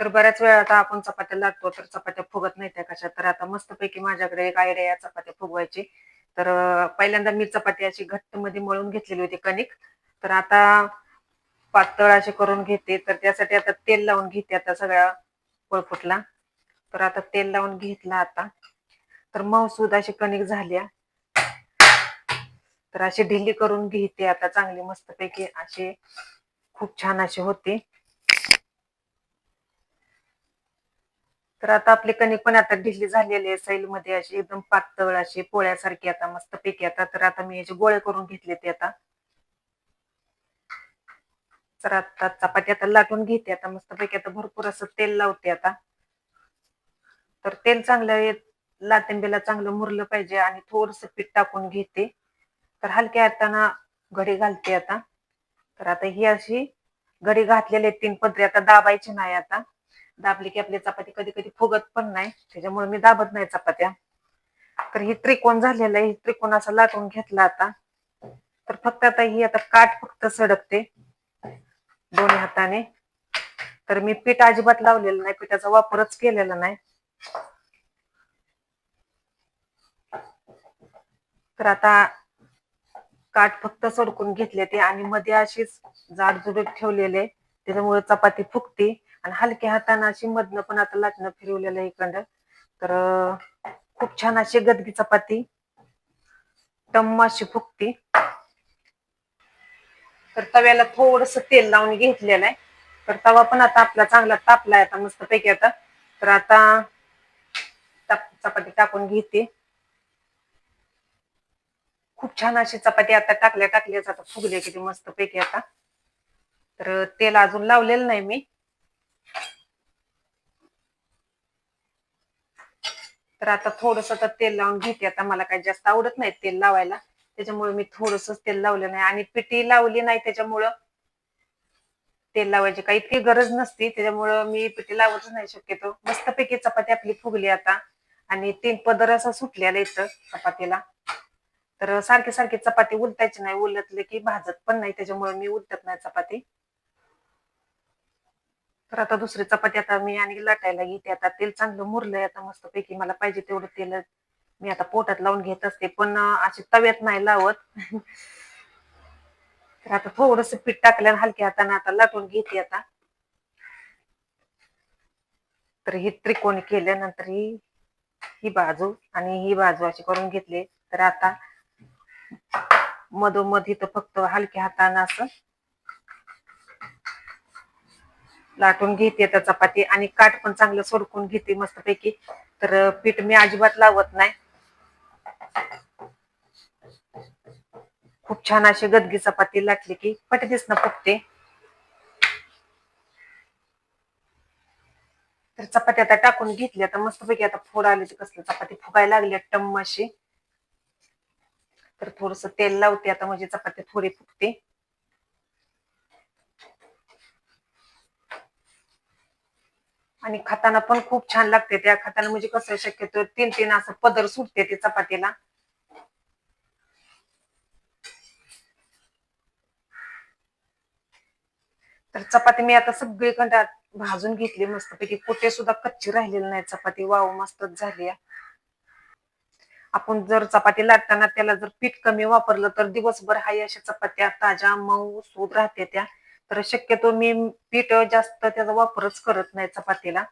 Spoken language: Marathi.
तर बऱ्याच वेळा आता आपण चपात्या लाटतो तर चपात्या फुगत नाही त्या कशा. तर आता मस्तपैकी माझ्याकडे एक आयडिया आहे चपात्या फुगवायची. तर पहिल्यांदा मी चपाती अशी घट्टमध्ये मळून घेतलेली होती कणिक. तर आता पातळ असे करून घेते. तर त्यासाठी आता तेल लावून घेते आता सगळ्या पळपुटला तर आता तेल लावून घेतला आता. तर मऊसूद अशी कणिक झाल्या. तर अशी ढिली करून घेते आता चांगली मस्तपैकी. अशी खूप छान अशी होते. तर आता आपली कणिक पण आता ढिली झालेली आहे सैलमध्ये अशी एकदम पातळ अशी पोळ्यासारखी आता मस्त पैकी आता. तर आता मी याचे गोळे करून घेतले ते आता. तर आता चपाती आता लाटून घेते आता. मस्तपैकी आता भरपूर असं तेल लावते आता. तर तेल चांगलं येत चांगलं मुरलं पाहिजे आणि थोडस पीठ टाकून घेते. तर हलक्या हाताना घडी घालते आता. तर आता ही अशी घडी घातलेली तीन पदरी. आता दाबायची नाही आता. दाबली की आपली चपाती कधी कधी फुगत पण नाही. त्याच्यामुळे मी दाबत नाही चपात्या. तर ही त्रिकोण झालेलं आहे. त्रिकोण असा लाटून घेतला आता. तर फक्त आता ही आता काठ फक्त सडकते. दोन्ही हाताने. तर मी पीठ अजिबात लावलेलं नाही. पिठाचा वापरच केलेला नाही. तर आता काठ फक्त सडकून घेतले ते आणि मध्ये अशीच जाडजुडीत ठेवलेले. त्याच्यामुळे चपाती फुगते. आणि हलक्या हाताने अशी मधनं पण आता लाटणं फिरवलेलं आहे इकडं. तर खूप छान अशी गदगी चपाती. टम्म अशी फुगती. तर तव्याला थोडस तेल लावून घेतलेलं आहे. तर तवा पण आता आपला चांगला तापलाय आता मस्त पैकी आता. तर आता ताप- चपाती टाकून घेते. खूप छान अशी चपाती आता टाकल्या टाकल्याच आता फुगले किती मस्त पैकी आता. तर तेल अजून लावलेलं नाही मी. तर आता थोडस आता तेल लावून घेते. आता मला काही जास्त आवडत नाही तेल लावायला. त्याच्यामुळे मी थोडस तेल लावलं नाही. आणि पिठी लावली नाही त्याच्यामुळं तेल लावायची काही इतकी गरज नसती. त्याच्यामुळं मी पिठी लावतच नाही शक्यतो. मस्तपैकी चपाती आपली फुगली आता. आणि तीन पदर असं सुटलेलं इथं चपातीला. तर सारखी सारखी चपाती उलटायची नाही. उलटले की भाजत पण नाही. त्याच्यामुळे मी उलटत नाही चपाती. तर आता दुसरी चपाती आता मी आणि लाटायला घेते. आता तेल चांगलं मुरलंय आता मस्तपैकी मला पाहिजे तेवढं तेल. मी आता पोटात लावून घेत असते पण अशी तव्यात नाही लावत. तर आता थोडस पीठ टाकलं आणि हलक्या हाताने आता लाटून घेते आता. तर ही त्रिकोणी केल्यानंतर ही ही बाजू आणि ही बाजू अशी करून घेतली. तर आता मधोमध इथं फक्त हलक्या हाताने असं लाटून घेते आता चपाती आणि काठ पण चांगलं सोडकून घेते मस्तपैकी. तर पीठ मी अजिबात लावत नाही. खूप छान अशी गदगी चपाती लाटली की पटदीस ना फुगते. तर चपाती आता टाकून घेतली आता मस्तपैकी आता फोड आली कसलं चपाती फुगायला लागली टम्म अशी. तर थोडस तेल लावते आता म्हणजे चपाती थोडी फुगते. आणि खाताना पण खूप छान लागते. त्या खाताना म्हणजे कसं शक्यतो तीन तीन असं पदर सुटते ते चपातीला. तर चपाती मी आता सगळी कंटात भाजून घेतली मस्तपैकी. कुठे सुद्धा कच्ची राहिलेली नाही चपाती. वाव मस्तच झाली आपण जर चपाती लाटताना त्याला जर पीठ कमी वापरलं तर दिवसभर हाय अशा चपात्या ताज्या मऊ सूद राहते त्या. तर शक्यतो मी पीठ जास्त त्याचा वापरच करत नाही चपातीला.